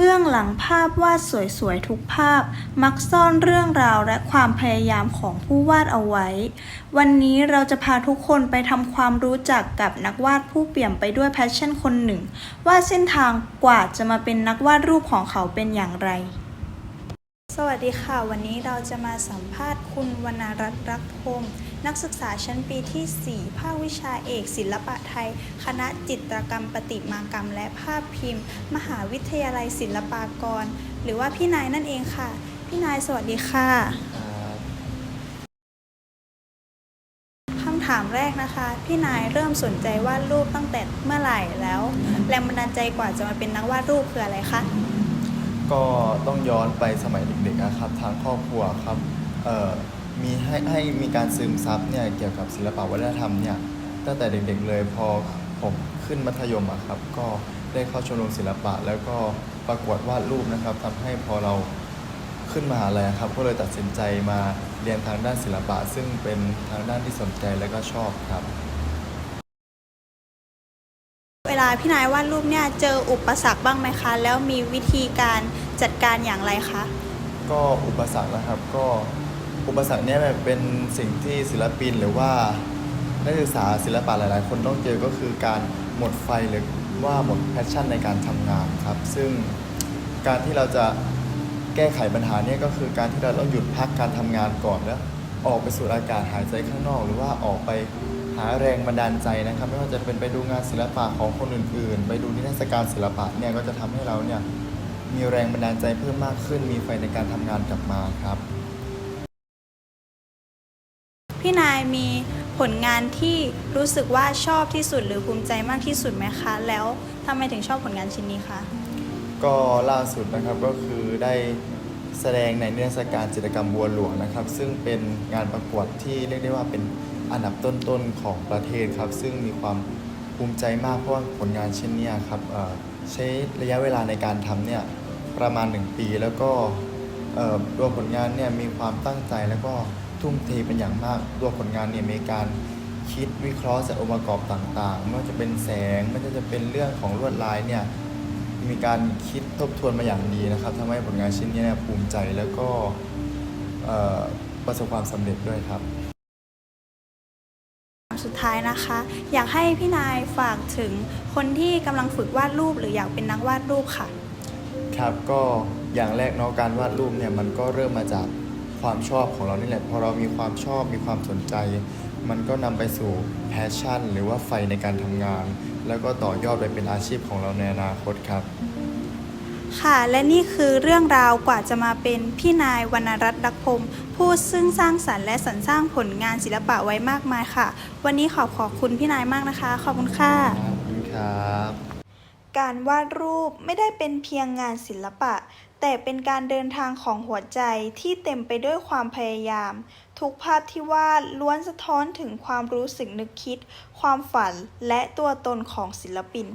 เบื้องหลังภาพวาดสวยๆทุกภาพ มักซ่อนเรื่องราวและความพยายามของผู้วาดเอาไว้ วันนี้เราจะพาทุกคนไปทำความรู้จักกับนักวาดผู้เปี่ยมไปด้วยแพชชั่นคนหนึ่ง ว่าเส้นทางกว่าจะมาเป็นนักวาดรูปของเขาเป็นอย่างไร สวัสดีค่ะ วันนี้เราจะมาสัมภาษณ์คุณวรรณรัตน์รักพงศ์ นักศึกษาชั้นปีที่ 4 ภาควิชาเอก ศิลปะไทย คณะจิตรกรรมประติมากรรม และภาพพิมพ์ มหาวิทยาลัยศิลปากร หรือว่าพี่นายนั่นเองค่ะ พี่นายสวัสดีค่ะคำถามแรกนะคะ พี่นายเริ่มสนใจวาดรูปตั้งแต่เมื่อไหร่แล้ว แรงบันดาลใจกว่าจะมาเป็นนักวาดรูปคืออะไรคะก็ต้องย้อนไปสมัยเด็กๆนะครับทางครอบครัวครับเอ่อ มีให้ให้มีการซึมซับเนี่ยเกี่ยวกับศิลปะวัฒนธรรมเนี่ยตั้งแต่เด็กๆเลยพอผมขึ้นมัธยมอะครับก็ได้เข้าชมรมศิลปะ แล้วก็ประกวดวาดรูปนะครับทำให้พอเราขึ้นมหาลัยครับก็เลยตัดสินใจมาเรียนทางด้านศิลปะ ซึ่งเป็นทางด้านที่สนใจและก็ชอบครับ เวลาพี่นายวาดรูปเนี่ยเจออุปสรรคบ้างไหมคะ แล้วมีวิธีการจัดการอย่างไรคะก็อุปสรรคนะครับก็ อุปสรรคเนี้ยเป็นสิ่งที่ศิลปินหรือว่านักศึกษาศิลปะหลาย ๆ คนต้องเจอก็คือการหมดไฟหรือว่าหมดแพชชั่นในการทำงานครับ ซึ่งการที่เราจะแก้ไขปัญหาเนี้ก็คือการที่เราต้องหยุดพักการทำงานก่อนแล้วออกไปสูดอากาศหายใจข้างนอก หรือว่าออกไปหาแรงบันดาลใจนะครับ ไม่ว่าจะเป็นไปดูงานศิลปะของคนอื่น ๆ ไปดูนิทรรศการศิลปะเนี่ยก็จะทำให้เราเนี่ยมีแรงบันดาลใจเพิ่มมากขึ้น มีไฟในการทำงานกลับมาครับ พี่นายมีผลงานที่รู้สึกว่าชอบที่สุดหรือภูมิใจมากที่สุดไหมคะ แล้วทำไมถึงชอบผลงานชิ้นนี้คะก็ล่าสุดนะครับก็คือได้แสดงในนิทรรศการจิตรกรรมบัวหลวงนะครับ ซึ่งเป็นงานประกวดที่เรียกได้ว่าเป็นอันดับต้นๆของประเทศครับ ซึ่งมีความภูมิใจมากเพราะว่าผลงานชิ้นนี้ครับใช้ระยะเวลาในการทำเนี่ยประมาณ 1 ปี แล้วก็ตัวผลงานเนี่ยมีความตั้งใจแล้วก็ ทุ่มเทเป็นอย่างมาก ตัวผลงานเนี่ยมีการคิดวิเคราะห์จากองค์ประกอบต่างๆ ไม่ว่าจะเป็นแสง ไม่ว่าจะเป็นเรื่องของลวดลายเนี่ย มีการคิดทบทวนมาอย่างดีนะครับทำให้ผลงานชิ้นนี้เนี่ยภูมิใจแล้วก็เอ่อประสบความสำเร็จด้วยครับ สุดท้ายนะคะ อยากให้พี่นายฝากถึงคนที่กำลังฝึกวาดรูป หรืออยากเป็นนักวาดรูปค่ะ ครับก็อย่างแรกเนาะการวาดรูปเนี่ยมันก็เริ่มมาจาก ความชอบของเรานี่แหละพอเรามีความชอบมีความสนใจ มันก็นำไปสู่แพชชั่น หรือว่าไฟในการทำงาน แล้วก็ต่อยอดไปเป็นอาชีพของเราในอนาคตครับ ค่ะและนี่คือเรื่องราวกว่าจะมาเป็นพี่นายวรรณรัตน์รักพงศ์ผู้ซึ่งสร้างสรรค์และสรรสร้างผลงานศิลปะไว้มากมายค่ะ วันนี้ขอขอบคุณพี่นายมากนะคะ ขอบคุณค่ะขอบคุณครับการวาดรูปไม่ได้เป็นเพียงงานศิลปะ แต่เป็นการเดินทางของหัวใจที่เต็มไปด้วยความพยายาม ทุกภาพที่วาดล้วนสะท้อนถึงความรู้สึกนึกคิด ความฝันและตัวตนของศิลปิน